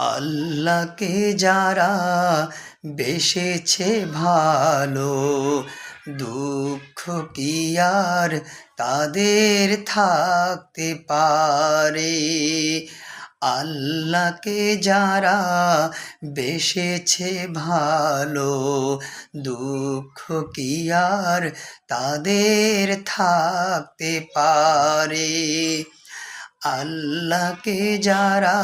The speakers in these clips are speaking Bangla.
আল্লাহকে যারা বেসেছে ভালো, দুঃখ কি আর তাদের থাকতে পারে? আল্লাহকে যারা বেসেছে ভালো, দুঃখ কি আর তাদের থাকতে পারে? আল্লাহকে যারা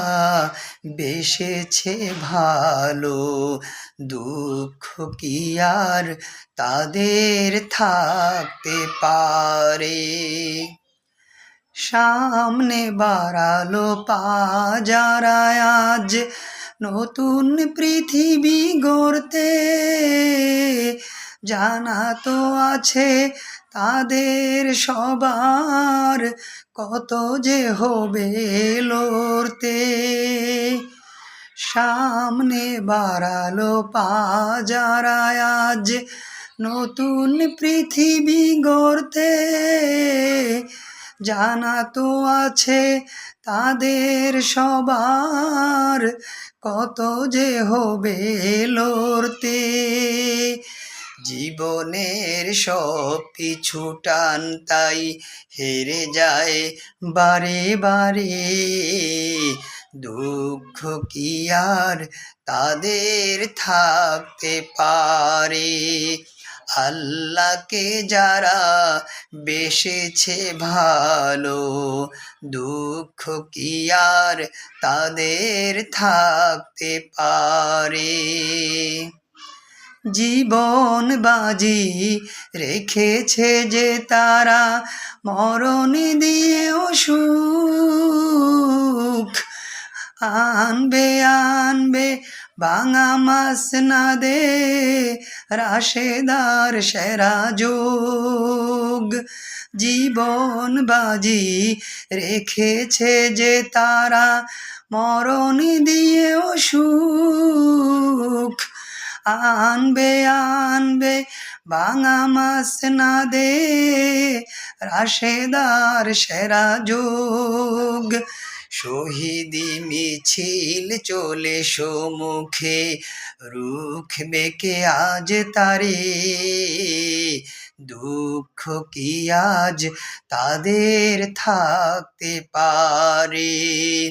বেসেছে ভালো, দুঃখ কি আর তাদের থাকতে পারে? সামনে বাড়ালো পা যারা আজ নতুন পৃথিবী গড়তে জানা তো আছে তাদের সবার কত যে হবে লড়তে। সামনে বাড়ালো পা যারা আজ নতুন পৃথিবী গড়তে। জানা তো আছে তাদের সবার কত যে হবে লড়তে। জীবনের সব কিছু টান তাই হেরে যায় বারে বারে। দুঃখ কি আর তাদের থাকতে পারে? আল্লাহকে যারা বেসেছে ভালো, দুঃখ কি আর তাদের থাকতে পারে? জীবন বাজি রেখেছে যে তারা মরণ দিয়ে সুখ। আনবে আনবে বাঙা মাস না দে রাশেদার সেরা যোগ। জীবন বাজি রেখেছে যে তারা মরণ দিয়ে সুখ। আনবে আনবে বাঙা মাস না দে। রাশেদার সেরা যোগ। শহীদি মিছিল চলে সম্মুখে রুখ বেঁকে আজ তারে। দুঃখ কি আজ তাদের থাকতে পারে?